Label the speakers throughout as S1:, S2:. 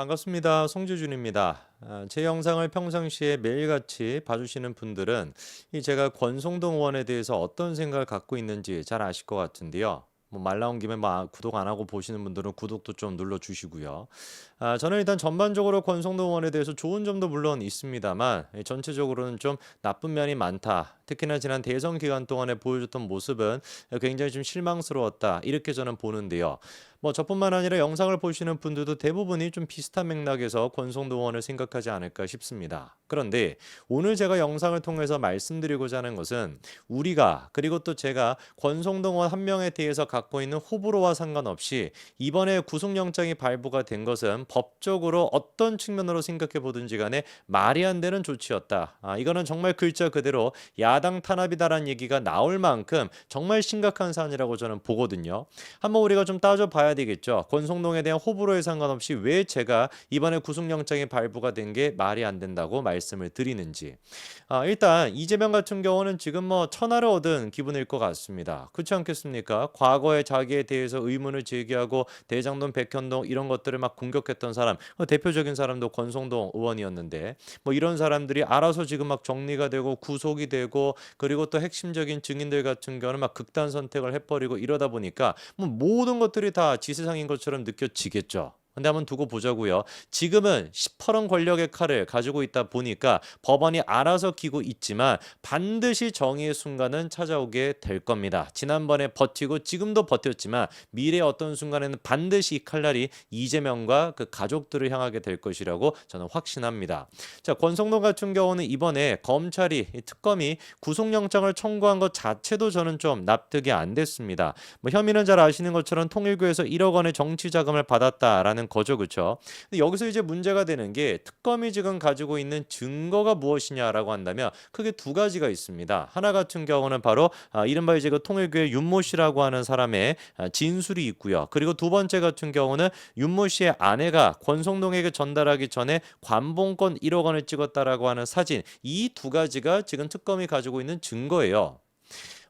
S1: 반갑습니다. 송주준입니다. 아, 제 영상을 평상시에 매일같이 봐주시는 분들은 이 제가 권성동 의원에 대해서 어떤 생각을 갖고 있는지 잘 아실 것 같은데요. 뭐 말 나온 김에 뭐 아- 구독 안 하고 보시는 분들은 구독도 좀 눌러주시고요. 아, 저는 일단 전반적으로 권성동 의원에 대해서 좋은 점도 물론 있습니다만 예, 전체적으로는 좀 나쁜 면이 많다. 특히나 지난 대선 기간 동안에 보여줬던 모습은 굉장히 좀 실망스러웠다. 이렇게 저는 보는데요. 뭐 저뿐만 아니라 영상을 보시는 분들도 대부분이 좀 비슷한 맥락에서 권성도 의원을 생각하지 않을까 싶습니다. 그런데 오늘 제가 영상을 통해서 말씀드리고자 하는 것은 우리가 그리고 또 제가 권성동 의원 한 명에 대해서 갖고 있는 호불호와 상관없이 이번에 구속영장이 발부가 된 것은 법적으로 어떤 측면으로 생각해 보든지 간에 말이 안 되는 조치였다. 아, 이거는 정말 글자 그대로 야당 탄압이다라는 얘기가 나올 만큼 정말 심각한 사안이라고 저는 보거든요. 한번 우리가 좀 따져봐야 되겠죠. 권성동에 대한 호불호에 상관없이 왜 제가 이번에 구속영장이 발부가 된 게 말이 안 된다고 말씀을 드리는지. 아, 일단 이재명 같은 경우는 지금 뭐 천하를 얻은 기분일 것 같습니다. 그렇지 않겠습니까? 과거에 자기에 대해서 의문을 제기하고 대장동, 백현동 이런 것들을 막 공격했던 사람, 어, 대표적인 사람도 권성동 의원이었는데 뭐 이런 사람들이 알아서 지금 막 정리가 되고 구속이 되고 그리고 또 핵심적인 증인들 같은 경우는 막 극단 선택을 해버리고 이러다 보니까 뭐 모든 것들이 다 지세상인 것처럼 느껴지겠죠. 근데 한번 두고 보자고요. 지금은 시퍼런 권력의 칼을 가지고 있다 보니까 법원이 알아서 기고 있지만 반드시 정의의 순간은 찾아오게 될 겁니다. 지난번에 버티고 지금도 버텼지만 미래의 어떤 순간에는 반드시 이 칼날이 이재명과 그 가족들을 향하게 될 것이라고 저는 확신합니다. 자, 권성동 같은 경우는 이번에 검찰이 이 특검이 구속영장을 청구한 것 자체도 저는 좀 납득이 안 됐습니다. 뭐 혐의는 잘 아시는 것처럼 통일교에서 1억 원의 정치 자금을 받았다라는 거죠, 그렇죠? 근데 여기서 이제 문제가 되는 게 특검이 지금 가지고 있는 증거가 무엇이냐라고 한다면 크게 두 가지가 있습니다. 하나 같은 경우는 바로 아, 이른바 이제 그 통일교의 윤모 씨라고 하는 사람의 아, 진술이 있고요. 그리고 두 번째 같은 경우는 윤모 씨의 아내가 권성동에게 전달하기 전에 관봉권 1억 원을 찍었다라고 하는 사진 이 두 가지가 지금 특검이 가지고 있는 증거예요.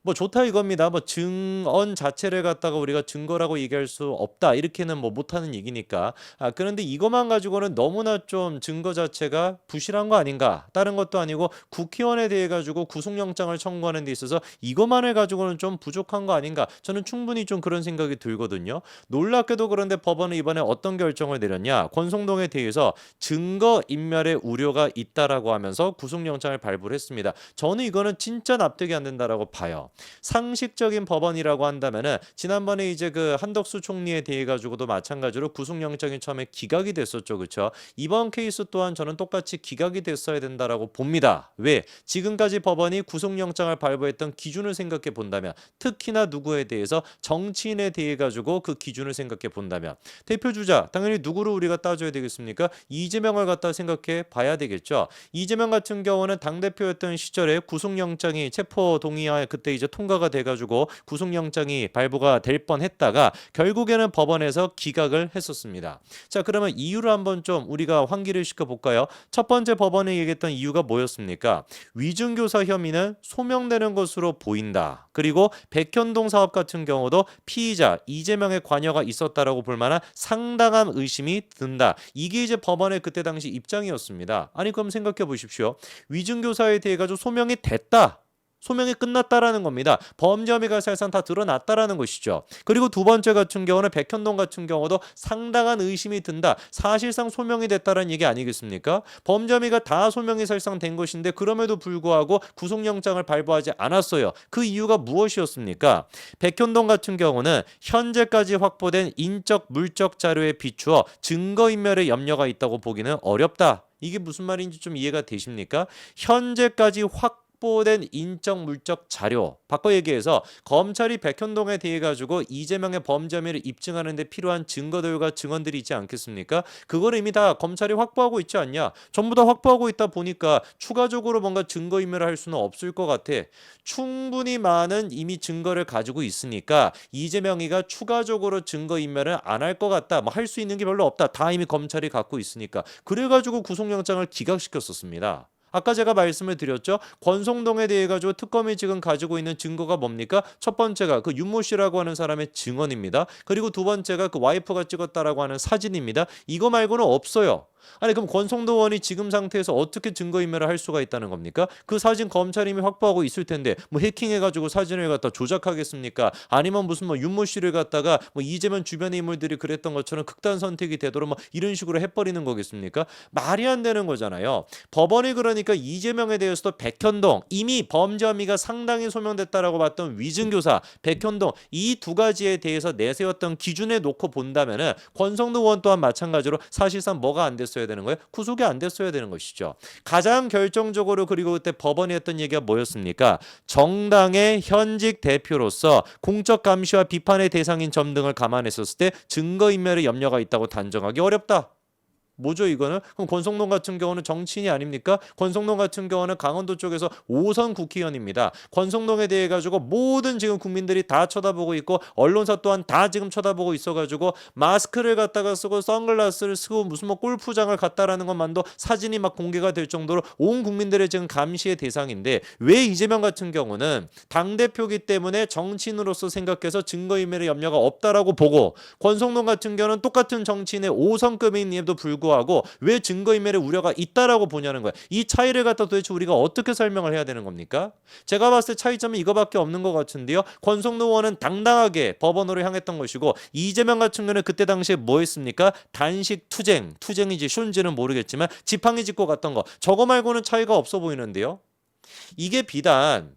S1: 뭐 좋다 이겁니다. 뭐 증언 자체를 갖다가 우리가 증거라고 얘기할 수 없다 이렇게는 뭐 못하는 얘기니까. 아 그런데 이것만 가지고는 너무나 좀 증거 자체가 부실한 거 아닌가? 다른 것도 아니고 국회의원에 대해 가지고 구속영장을 청구하는 데 있어서 이것만을 가지고는 좀 부족한 거 아닌가? 저는 충분히 좀 그런 생각이 들거든요. 놀랍게도 그런데 법원은 이번에 어떤 결정을 내렸냐? 권성동에 대해서 증거 인멸의 우려가 있다라고 하면서 구속영장을 발부를 했습니다. 저는 이거는 진짜 납득이 안 된다라고 봐요. 상식적인 법원이라고 한다면은 지난번에 이제 그 한덕수 총리에 대해 가지고도 마찬가지로 구속영장이 처음에 기각이 됐었죠, 그렇죠? 이번 케이스 또한 저는 똑같이 기각이 됐어야 된다라고 봅니다. 왜? 지금까지 법원이 구속영장을 발부했던 기준을 생각해 본다면, 특히나 누구에 대해서 정치인에 대해 가지고 그 기준을 생각해 본다면, 대표 주자 당연히 누구를 우리가 따져야 되겠습니까? 이재명을 갖다 생각해 봐야 되겠죠. 이재명 같은 경우는 당 대표였던 시절에 구속영장이 체포 동의하에 그때 이제 통과가 돼가지고 구속영장이 발부가 될 뻔했다가 결국에는 법원에서 기각을 했었습니다. 자 그러면 이유를 한번 좀 우리가 환기를 시켜 볼까요? 첫 번째 법원이 얘기했던 이유가 뭐였습니까? 위중교사 혐의는 소명되는 것으로 보인다. 그리고 백현동 사업 같은 경우도 피의자 이재명의 관여가 있었다라고 볼 만한 상당한 의심이 든다. 이게 이제 법원의 그때 당시 입장이었습니다. 아니 그럼 생각해 보십시오. 위중교사에 대해 가지고 소명이 됐다. 소명이 끝났다라는 겁니다. 범죄 혐의가 사실상 다 드러났다라는 것이죠. 그리고 두 번째 같은 경우는 백현동 같은 경우도 상당한 의심이 든다. 사실상 소명이 됐다라는 얘기 아니겠습니까? 범죄 혐의가 다 소명이 사실상 된 것인데 그럼에도 불구하고 구속영장을 발부하지 않았어요. 그 이유가 무엇이었습니까? 백현동 같은 경우는 현재까지 확보된 인적 물적 자료에 비추어 증거인멸의 염려가 있다고 보기는 어렵다. 이게 무슨 말인지 좀 이해가 되십니까? 현재까지 확 확보된 인적 물적 자료 바꿔 얘기해서 검찰이 백현동에 대해 가지고 이재명의 범죄 혐의를 입증하는 데 필요한 증거들과 증언들이 있지 않겠습니까? 그걸 이미 다 검찰이 확보하고 있지 않냐? 전부 다 확보하고 있다 보니까 추가적으로 뭔가 증거 인멸을 할 수는 없을 것 같아. 충분히 많은 이미 증거를 가지고 있으니까 이재명이가 추가적으로 증거 인멸을 안 할 것 같다. 뭐 할 수 있는 게 별로 없다. 다 이미 검찰이 갖고 있으니까. 그래 가지고 구속영장을 기각시켰었습니다. 아까 제가 말씀을 드렸죠. 권성동에 대해 가지고 특검이 지금 가지고 있는 증거가 뭡니까? 첫 번째가 그 윤모 씨라고 하는 사람의 증언입니다. 그리고 두 번째가 그 와이프가 찍었다라고 하는 사진입니다. 이거 말고는 없어요. 아니 그럼 권성도 의원이 지금 상태에서 어떻게 증거인멸을 할 수가 있다는 겁니까? 그 사진 검찰이 이미 확보하고 있을 텐데 뭐 해킹해가지고 사진을 갖다 조작하겠습니까? 아니면 무슨 뭐 윤모 씨를 갖다가 뭐 이재명 주변의 인물들이 그랬던 것처럼 극단 선택이 되도록 뭐 이런 식으로 해버리는 거겠습니까? 말이 안 되는 거잖아요. 법원이 그러니까 이재명에 대해서도 백현동 이미 범죄 혐의가 상당히 소명됐다라고 봤던 위증교사 백현동 이 두 가지에 대해서 내세웠던 기준에 놓고 본다면은 권성도 의원 또한 마찬가지로 사실상 뭐가 안 됐어야 되는 거예요? 구속이 안 됐어야 되는 것이죠. 가장 결정적으로 그리고 그때 법원이 했던 얘기가 뭐였습니까? 정당의 현직 대표로서 공적 감시와 비판의 대상인 점 등을 감안했었을 때 증거인멸의 염려가 있다고 단정하기 어렵다. 뭐죠 이거는? 그럼 권성동 같은 경우는 정치인이 아닙니까? 권성동 같은 경우는 강원도 쪽에서 5선 국회의원입니다. 권성동에 대해 가지고 모든 지금 국민들이 다 쳐다보고 있고 언론사 또한 다 지금 쳐다보고 있어가지고 마스크를 갖다가 쓰고 선글라스를 쓰고 무슨 뭐 골프장을 갔다라는 것만도 사진이 막 공개가 될 정도로 온 국민들의 지금 감시의 대상인데 왜 이재명 같은 경우는 당 대표기 때문에 정치인으로서 생각해서 증거인멸의 염려가 없다라고 보고 권성동 같은 경우는 똑같은 정치인의 5선급임에도 불구하고 왜 증거인멸의 우려가 있다라고 보냐는 거야. 이 차이를 갖다 도대체 우리가 어떻게 설명을 해야 되는 겁니까? 제가 봤을 때 차이점은 이거밖에 없는 것 같은데요. 권성동 의원은 당당하게 법원으로 향했던 것이고 이재명 같은 경우는 그때 당시에 뭐 했습니까? 단식 투쟁, 투쟁인지 쇼인지는 모르겠지만 지팡이 짚고 갔던 거. 저거 말고는 차이가 없어 보이는데요. 이게 비단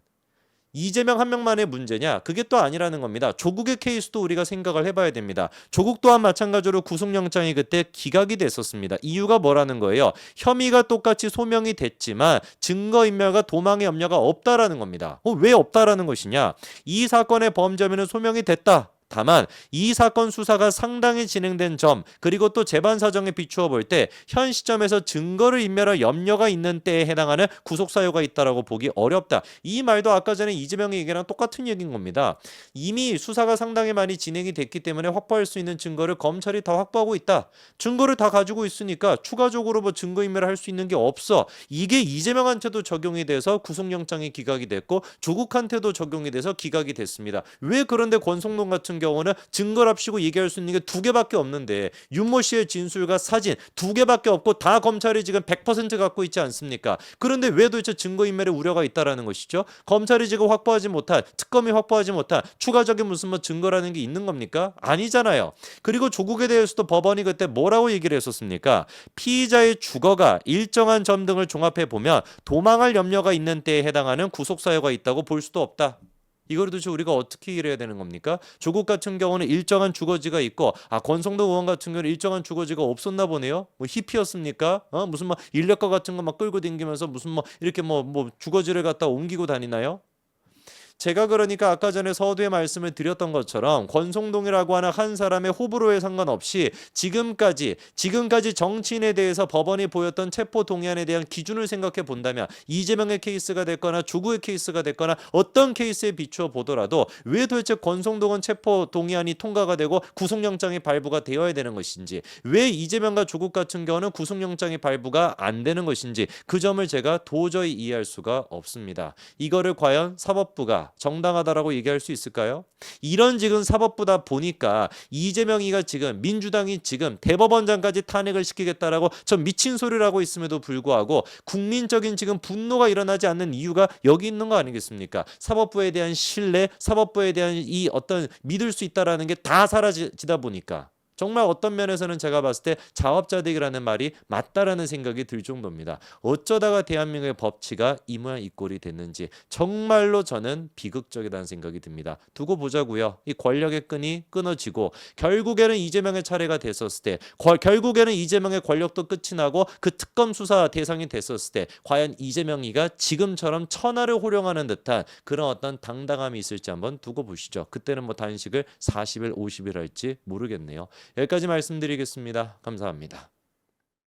S1: 이재명 한 명만의 문제냐? 그게 또 아니라는 겁니다. 조국의 케이스도 우리가 생각을 해봐야 됩니다. 조국 또한 마찬가지로 구속영장이 그때 기각이 됐었습니다. 이유가 뭐라는 거예요? 혐의가 똑같이 소명이 됐지만 증거인멸과 도망의 염려가 없다라는 겁니다. 어, 왜 없다라는 것이냐? 이 사건의 범죄면은 소명이 됐다. 다만 이 사건 수사가 상당히 진행된 점 그리고 또 재반 사정에 비추어 볼 때 현 시점에서 증거를 인멸할 염려가 있는 때에 해당하는 구속 사유가 있다라고 보기 어렵다. 이 말도 아까 전에 이재명의 얘기랑 똑같은 얘기인 겁니다. 이미 수사가 상당히 많이 진행이 됐기 때문에 확보할 수 있는 증거를 검찰이 다 확보하고 있다. 증거를 다 가지고 있으니까 추가적으로 뭐 증거 인멸을 할 수 있는 게 없어. 이게 이재명한테도 적용이 돼서 구속영장이 기각이 됐고 조국한테도 적용이 돼서 기각이 됐습니다. 왜 그런데 권성동 같은 경우 는 증거를 합치고 얘기할 수 있는 게 두 개밖에 없는데 윤모 씨의 진술과 사진 두 개밖에 없고 다 검찰이 지금 100% 갖고 있지 않습니까? 그런데 왜 도대체 증거인멸의 우려가 있다라는 것이죠? 검찰이 지금 확보하지 못한 특검이 확보하지 못한 추가적인 무슨 뭐 증거라는 게 있는 겁니까? 아니잖아요. 그리고 조국에 대해서도 법원이 그때 뭐라고 얘기를 했었습니까? 피의자의 주거가 일정한 점 등을 종합해 보면 도망할 염려가 있는 때에 해당하는 구속 사유가 있다고 볼 수도 없다. 이걸 도대체 우리가 어떻게 이해해야 되는 겁니까? 조국 같은 경우는 일정한 주거지가 있고 아 권성도 의원 같은 경우는 일정한 주거지가 없었나 보네요. 뭐 히피였습니까? 어 무슨 뭐 인력거 같은 거 막 끌고 다니면서 무슨 뭐 이렇게 뭐뭐 주거지를 갖다 옮기고 다니나요? 제가 그러니까 아까 전에 서두에 말씀을 드렸던 것처럼 권성동이라고 하는 한 사람의 호불호에 상관없이 지금까지 지금까지 정치인에 대해서 법원이 보였던 체포 동의안에 대한 기준을 생각해 본다면 이재명의 케이스가 됐거나 조국의 케이스가 됐거나 어떤 케이스에 비추어 보더라도 왜 도대체 권성동은 체포 동의안이 통과가 되고 구속영장이 발부가 되어야 되는 것인지 왜 이재명과 조국 같은 경우는 구속영장이 발부가 안 되는 것인지 그 점을 제가 도저히 이해할 수가 없습니다. 이거를 과연 사법부가 정당하다라고 얘기할 수 있을까요? 이런 지금 사법부다 보니까 이재명이가 지금 민주당이 지금 대법원장까지 탄핵을 시키겠다라고 저 미친 소리를 하고 있음에도 불구하고 국민적인 지금 분노가 일어나지 않는 이유가 여기 있는 거 아니겠습니까? 사법부에 대한 신뢰, 사법부에 대한 이 어떤 믿을 수 있다라는 게 다 사라지다 보니까 정말 어떤 면에서는 제가 봤을 때 자업자득이라는 말이 맞다라는 생각이 들 정도입니다. 어쩌다가 대한민국의 법치가 이 모양 이 꼴이 됐는지 정말로 저는 비극적이라는 생각이 듭니다. 두고 보자고요. 이 권력의 끈이 끊어지고 결국에는 이재명의 차례가 됐었을 때 거- 결국에는 이재명의 권력도 끝이 나고 그 특검 수사 대상이 됐었을 때 과연 이재명이가 지금처럼 천하를 호령하는 듯한 그런 어떤 당당함이 있을지 한번 두고 보시죠. 그때는 뭐 단식을 40일, 50일 할지 모르겠네요. 여기까지 말씀드리겠습니다. 감사합니다.